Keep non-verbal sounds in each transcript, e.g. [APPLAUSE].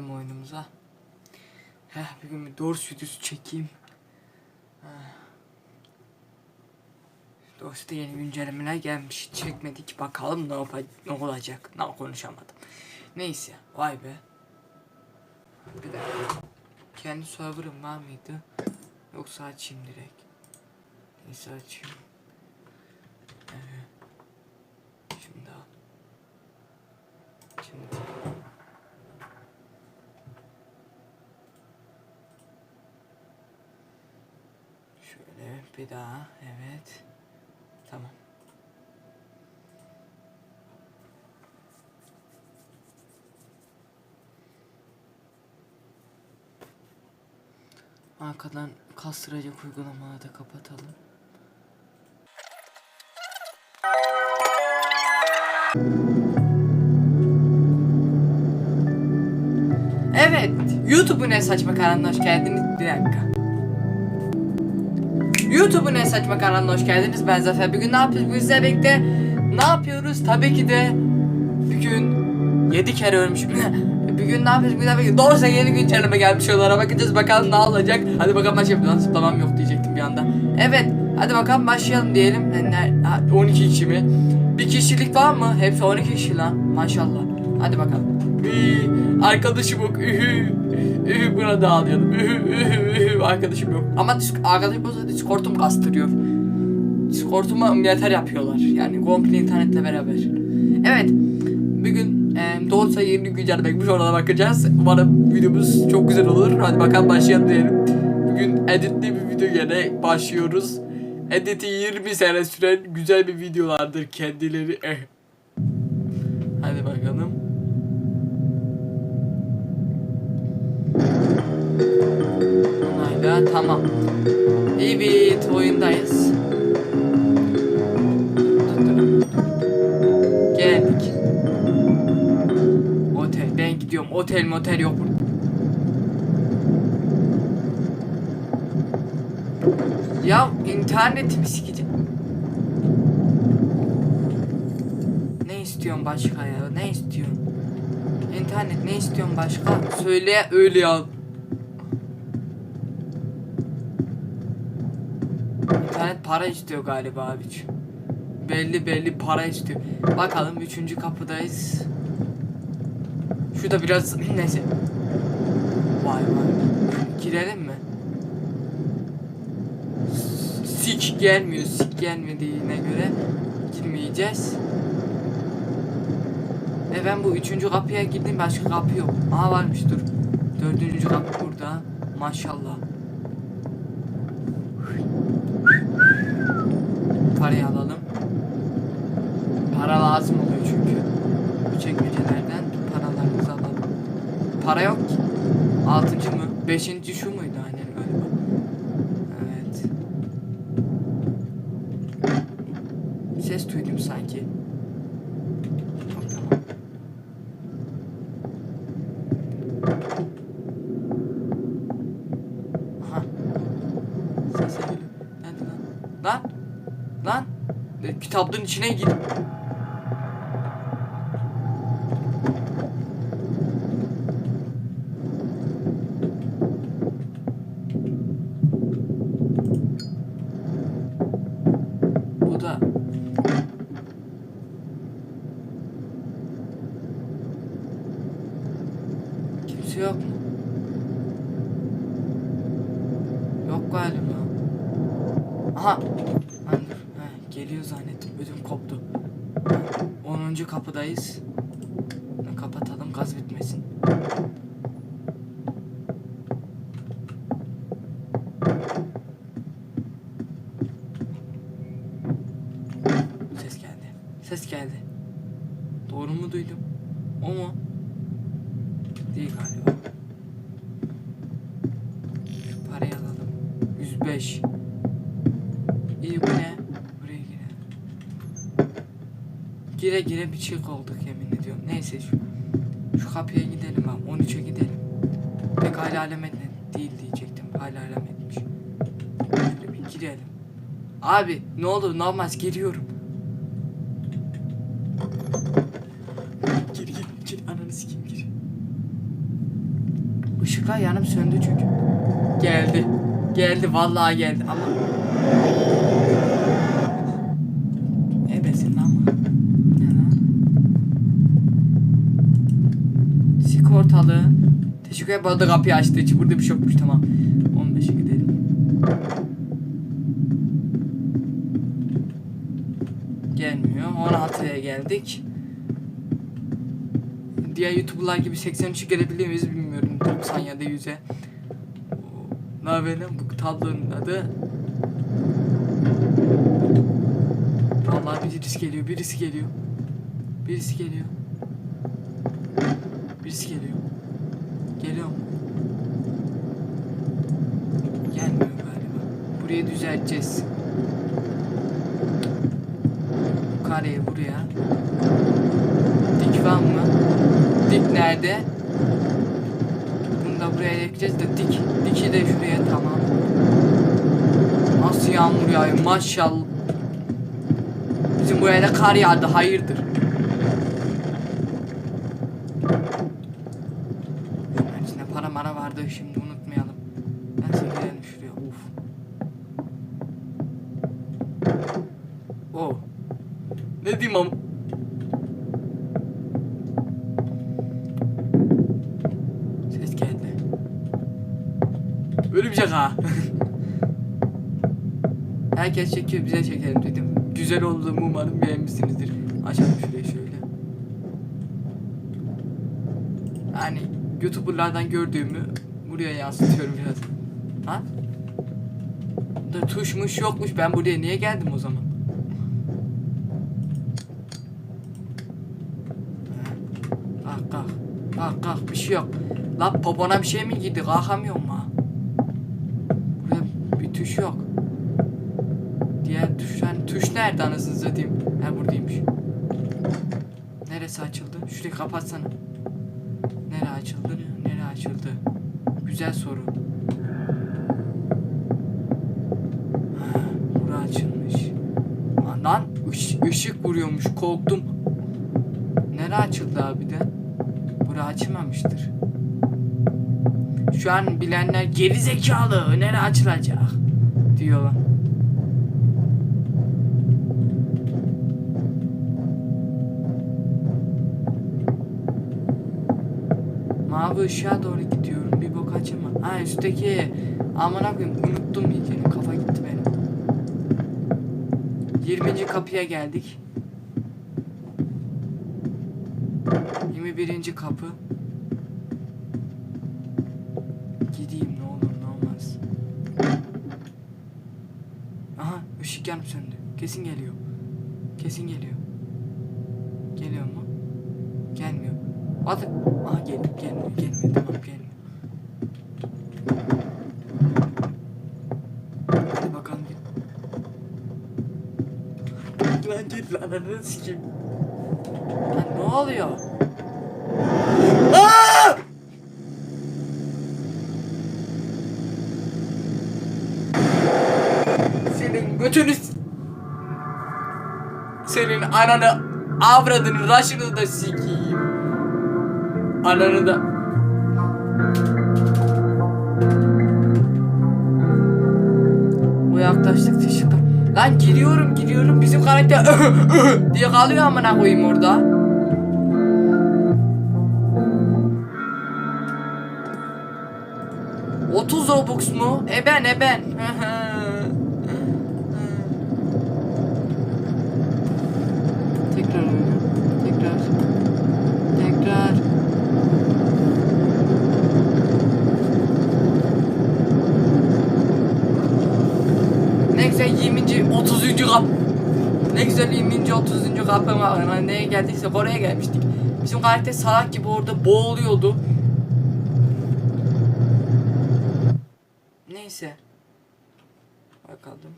girelim oyunumuza. Heh bir gün bir Doors videosu çekeyim. Heh. Doors'ta yeni güncellemeler gelmiş. Çekmedik bakalım ne yapacak, ne olacak. Ne konuşamadım. Neyse vay be. Bir dakika. Kendi server'ım var mıydı? Yoksa açayım direkt. Neyse açayım. Evet. Şimdi al. Şimdi. Şöyle bir daha. Evet. Tamam. Arkadan kastıracak uygulamaları da kapatalım. Evet, YouTube'un en saçma kanalına hoş geldiniz. Bir dakika. YouTube'un en saçma kanalına hoş geldiniz. Ben Zafer. Bugün ne yapıyoruz? Bugün sizlerle ne yapıyoruz? Tabii ki de bugün 7 kere ölmüşüm. [LAUGHS] bugün ne yapıyoruz? Bugün tabii ki doğrusu yeni güncelleme gelmiş onlara bakacağız bakalım ne olacak. Hadi bakalım başlayalım. Lan zıplamam yok diyecektim bir anda. Evet, hadi bakalım başlayalım diyelim. Yani, ha, 12 kişi mi? Bir kişilik var mı? Hepsi 12 kişi lan. Maşallah. Hadi bakalım. Arkadaşım yok. Ühü buna da ağlayalım. Ühü, ühü, ühü. Arkadaşım yok. Ama arkadaşım olsa Discord'um kastırıyor. Discord'uma yeter yapıyorlar. Yani komple internetle beraber. Evet. Bugün e, Doğusa yeni güncel bekmiş orada bakacağız. Umarım videomuz çok güzel olur. Hadi bakalım başlayalım diyelim. Bugün editli bir video gene başlıyoruz. Editi 20 sene süren güzel bir videolardır kendileri. Eh. Hadi bakalım. Tamam. Evet oyundayız. Geldik. Otel ben gidiyorum. Otel motel yok burada. Ya internetimi sikeceğim. Ne istiyorsun başka ya? Ne istiyorsun? İnternet ne istiyorsun başka? Söyle öyle ya. Para istiyor galiba abiciğim. Belli belli para istiyor. Bakalım üçüncü kapıdayız. Şurada biraz [LAUGHS] neyse. Vay vay. Girelim mi? Sik gelmiyor. Sik gelmediğine göre girmeyeceğiz. E ben bu üçüncü kapıya girdim başka kapı yok. Aha varmış dur. Dördüncü kapı burada. Maşallah. Parayı alalım. Para lazım oluyor çünkü. Bu çekmecelerden paralarımızı alalım. Para yok ki. Altıncı mı? Beşinci şu muydu aynen galiba. Evet. Ses duydum sanki. Yok, tamam. Aha. Ses geliyor. Nerede lan? Lan! Lan! E, Kitaplığın içine gir. Bu da Kimse yok mu? Yok galiba. Aha. Lan dur. Ha, geliyor zannettim. Ödüm koptu. 10. kapıdayız. Kapatalım gaz bitmesin. Ses geldi. Ses geldi. Doğru mu duydum? O mu? Değil galiba. Şu parayı alalım. 105. İyi bu ne? Buraya girelim. Gire bir çık olduk yemin ediyorum. Neyse şu şu kapıya gidelim abi. 13'e gidelim. Pek hala alamet değil diyecektim. Hala alametmiş. Şöyle bir girelim. Abi ne olur ne olmaz giriyorum. Gir gir gir ananı sikeyim gir. dakika yanım söndü çünkü. Geldi. Geldi vallahi geldi ama. Ebesin lan bu. Ne lan? Sigortalı. Ederim. Bu arada kapıyı açtığı için burada bir şey yokmuş tamam. 15'e gidelim. Gelmiyor. 16'ya geldik. Diğer YouTuber'lar gibi 83'ü gelebiliyor muyuz bilmiyorum. 90 ya da 100'e. Ne haber lan? bu tablonun adı? Vallahi birisi geliyor, birisi geliyor. Birisi geliyor. Birisi geliyor. Geliyor mu? Gelmiyor galiba. Burayı düzelteceğiz. Kareyi buraya. Dik var mı? Dik nerede? Bunu da buraya ekleyeceğiz de dik. Diki de şuraya tamam. Nasıl yağmur yağıyor maşallah. Bizim buraya da kar yağdı hayırdır. Vardı şimdi unutmayalım. Ben gidelim şuraya uf. Oh. Ne diyeyim am? Ses geldi. Örümcek ha. [LAUGHS] Herkes çekiyor bize çekelim dedim. Güzel olduğumu umarım beğenmişsinizdir. Açalım şurayı şöyle. Yani YouTuber'lardan gördüğümü buraya yansıtıyorum biraz. Ha? Da tuşmuş yokmuş. Ben buraya niye geldim o zaman? Kalk kalk. Kalk kalk bir şey yok. Lan popona bir şey mi girdi? Kalkamıyorum ha. Burada bir tuş yok. Diğer tuş hani tuş nerede anasını satayım? Ha buradaymış. Neresi açıldı? Şurayı kapatsana. Nere açıldı? Nere açıldı? Güzel soru. Bura açılmış. Lan, Lan ış- ışık vuruyormuş korktum. Nere açıldı abi de? Bura açılmamıştır. Şu an bilenler geri zekalı nere açılacak diyorlar. Mavi ışığa doğru açılma. Ha üstteki. Aman koyayım unuttum iyicene. Kafa gitti benim. 20. kapıya geldik. 21. kapı. Gideyim ne olur ne olmaz. Aha ışık yanıp söndü. Kesin geliyor. Kesin geliyor. Geliyor mu? Gelmiyor. Hadi. Aha gel gelmiyor gelmiyor tamam gelmiyor. Hadi bakalım gel. Lan git lan ananı sikeyim. Lan ne oluyor? Aa! Senin götünü Senin ananı avradını raşını da sikeyim. Ananı da Bu yaklaştık teşekkür. Lan giriyorum giriyorum bizim karakter diye kalıyor amına koyayım orada. Otuz Robux mu? E ben e ben. 20. 30. kap. Ne güzel 20. 30. kapı var. Yani neye geldiyse oraya gelmiştik. Bizim karakter salak gibi orada boğuluyordu. Neyse. Bakalım.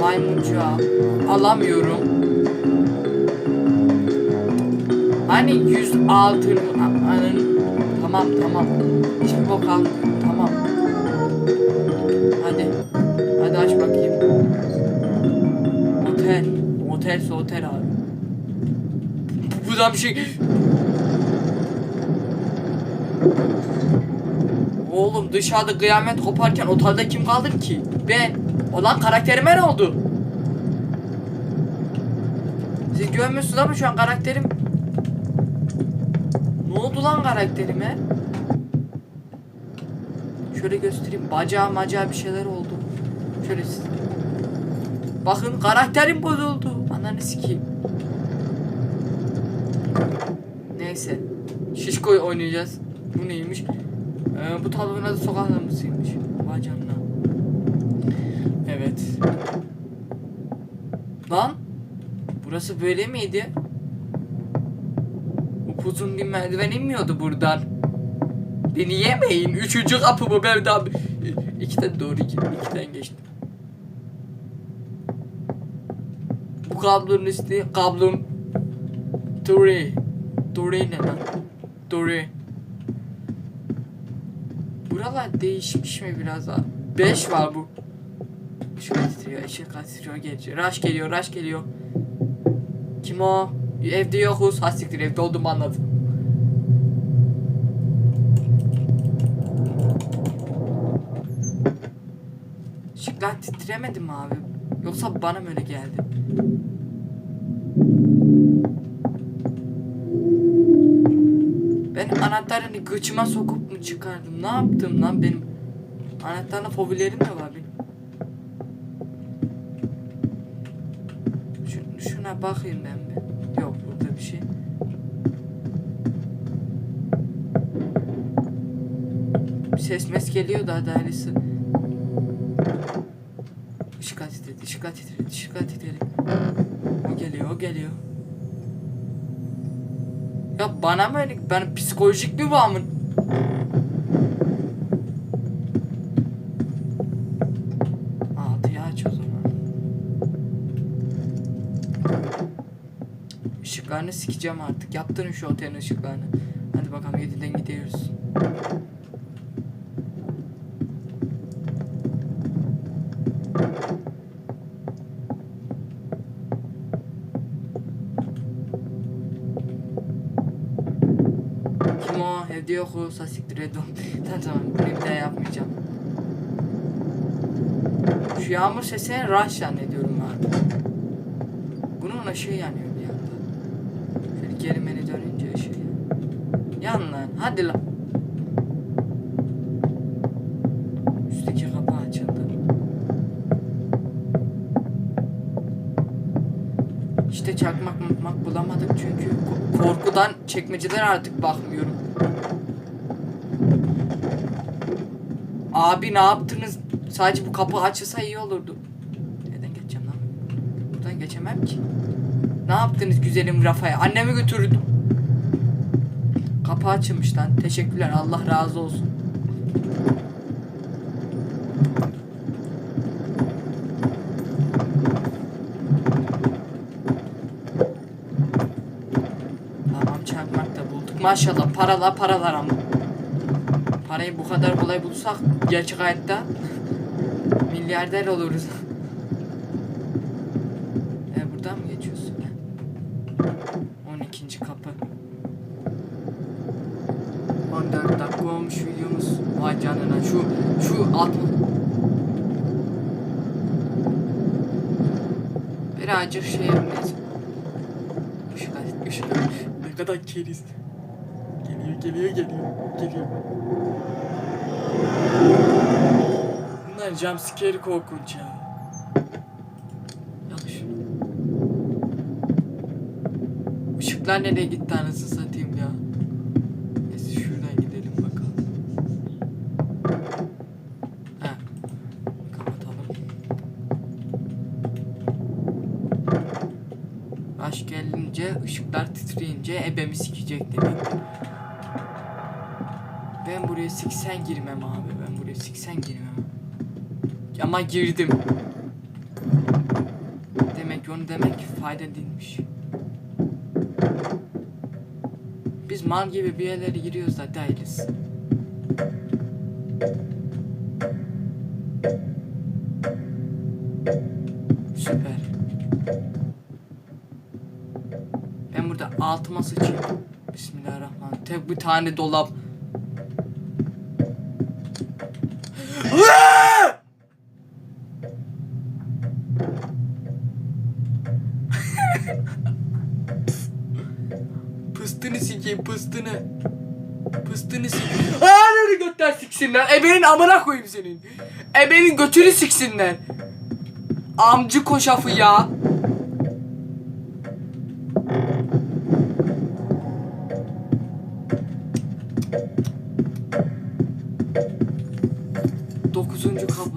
Maymuncuğa alamıyorum. Hani 106 anın tamam tamam. Hiçbir bok almıyorum tamam. Hadi. Hadi aç bakayım. Otel. Otelse otel abi. Buradan bir şey... Oğlum dışarıda kıyamet koparken otelde kim kaldı ki? Ben. Olan karakterime ne oldu? Siz görmüyorsunuz ama şu an karakterim... Ne oldu lan karakterime? Şöyle göstereyim. Bacağı macağı bir şeyler oldu. Şöyle siz... Bakın karakterim bozuldu. Ananı sikeyim. Neyse. Şişko oynayacağız. Bu neymiş? Ee, bu tablonun adı sokak lambasıymış. Vay canına. Evet. Lan. Burası böyle miydi? Upuzun bir merdiven inmiyordu buradan. Beni yemeyin. Üçüncü kapı bu ben daha... İkiden doğru iki, ikiden geçtim. Bu kablonun üstü kablom. Dore. Dore ne lan? Dore. Buralar değişmiş mi biraz daha? 5 var bu. Işık titriyor, ışık titriyor, geliyor. Rush geliyor, rush geliyor. Kim o? Evde yokuz. Ha siktir evde olduğumu anladım. Işıklar titremedi mi abi? Yoksa bana mı öyle geldi? Ben anahtarını gıçıma sokup mu çıkardım? Ne yaptım lan benim? Anahtarla fobilerim de var benim. Şu, şuna bakayım ben bir. Yok burada bir şey. Bir ses mes geliyor da adalisi. Işık titredi, ışık titredi, ışık titredi. O geliyor, o geliyor. Ya bana mı öyle? Ben psikolojik bir bağımın. Altıyı aç o zaman. Işıklarını sikeceğim artık. Yaptırın şu otelin ışıklarını. Hadi bakalım 7'den gidiyoruz. Kim o? Evde yok o. Sasiktir Redon. [LAUGHS] tamam tamam. Bunu bir daha yapmayacağım. Şu yağmur sesini rush zannediyorum abi. Bunun ışığı yanıyor bir yanda. Şöyle geri beni dönünce ışığı yanıyor. Yan lan. Hadi lan. Üstteki kapı açıldı. İşte çakmak bulamadık çünkü ko- korkudan çekmeceler artık bakmıyorum. Abi ne yaptınız? Sadece bu kapı açılsa iyi olurdu. Neden geçeceğim lan? Buradan geçemem ki. Ne yaptınız güzelim Rafa'ya? Annemi götürdüm. Kapı açılmış lan. Teşekkürler. Allah razı olsun. Tamam çakmak bulduk. Maşallah paralar paralar ama. Parayı bu kadar kolay bulsak gerçek hayatta milyarder oluruz. e buradan mı geçiyorsun ya? 12. kapı. 14 dakika olmuş videomuz. Vay canına şu şu alt Birazcık şey yapmayacağım. Işık ışık. Ne kadar keriz. Geliyor, geliyor, geliyor, geliyor. Bunlar jumpscare korkunç ya. Yanlış. Işıklar nereye gitti anasını satayım ya. Neyse şuradan gidelim bakalım. Ha. Kapatalım. Aşk gelince, ışıklar titreyince ebemi sikecek demek. Ben buraya 80 girmem abi. Ben buraya 80 girmem. Ama girdim. Demek onu demek fayda değilmiş. Biz mal gibi bir yerlere giriyoruz da değiliz. Süper. Ben burada altıma sıçayım. Bismillahirrahmanirrahim. Tek bir tane dolap. Pıstını. Pıstını. Aa nereye götten siksinler. Ebenin amına koyayım senin. Ebenin götünü siksinler. Amcı koşafı ya. Dokuzuncu kapı.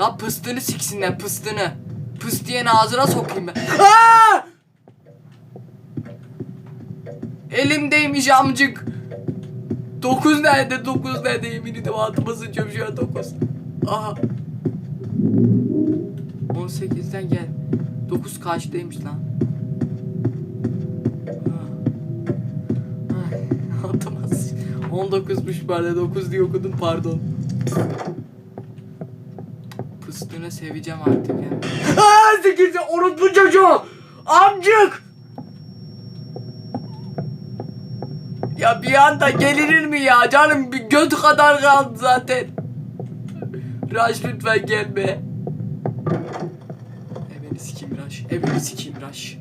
La pıstını siksinler pıstını. Pıs diyen ağzına sokayım ben. Aa! Elimdeymiş amcık. Dokuz nerede? Dokuz nerede? Yemin ediyorum altıma sıçıyorum şu an dokuz. Aha. 18'den gel. 9 kaçtaymış lan? Altıma sıç- 19'muş bari 9 diye okudum pardon. Pıstığını seveceğim artık ya. Aaa 8'de unutma çocuğu! Amcık! Ya bir anda gelinir mi ya canım bir göt kadar kaldı zaten. Raş lütfen gelme. Ebeni sikeyim Raş. Ebeni sikeyim Raş.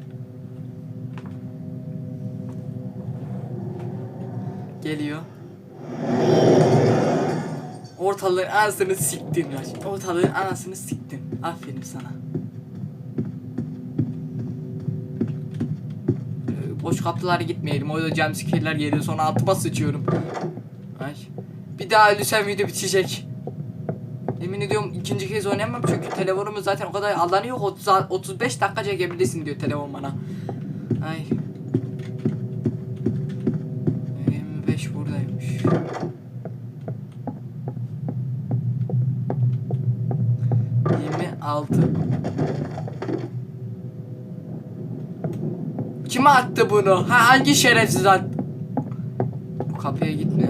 Geliyor. Ortalığın anasını siktin Raş. Ortalığın anasını siktin. Aferin sana. Boş kapılara gitmeyelim. Orada jumpscare'ler geliyor sonra altıma sıçıyorum. Ay. Bir daha ölürsem video bitecek. Yemin ediyorum ikinci kez oynayamam çünkü telefonumun zaten o kadar alanı yok. 30, 35 dakika çekebilirsin diyor telefon bana. Ay. 25 buradaymış. Altı. Kim attı bunu? Ha hangi şerefsiz attı? Bu kapıya gitmiyor.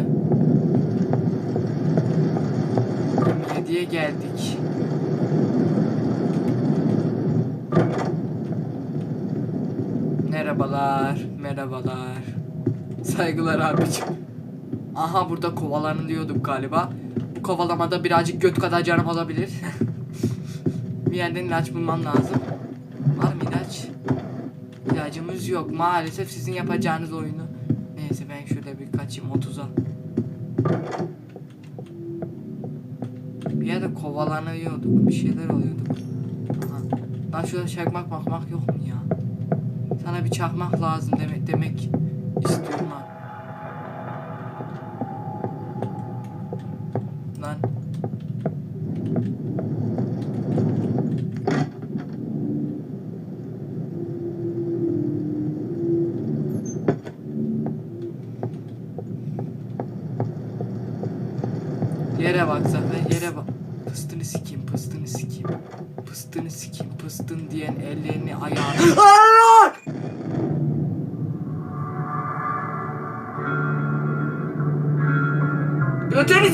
27'ye geldik. Merhabalar, merhabalar. Saygılar abicim. Aha burada kovalanıyorduk galiba. Bu kovalamada birazcık göt kadar canım olabilir. [LAUGHS] bir yerden ilaç bulmam lazım. Var mı ilaç? İlacımız yok. Maalesef sizin yapacağınız oyunu. Neyse ben şöyle bir kaçayım 30'a. Bir yerde kovalanıyorduk. Bir şeyler oluyorduk. Aha. Lan şurada çakmak bakmak yok mu ya? Sana bir çakmak lazım demek demek istiyorum ha. Lan.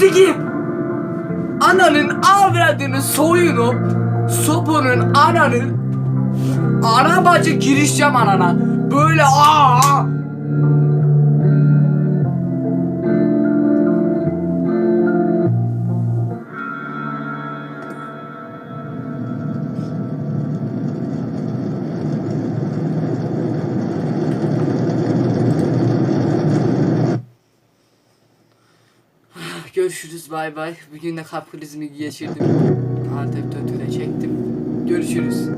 Sikeyim. Ananın avradını soyunup sopunun ananın ana bacı girişeceğim anana. Böyle aa. Bay bay. Bugün de kalp krizimi geçirdim. Antep de çektim. Görüşürüz.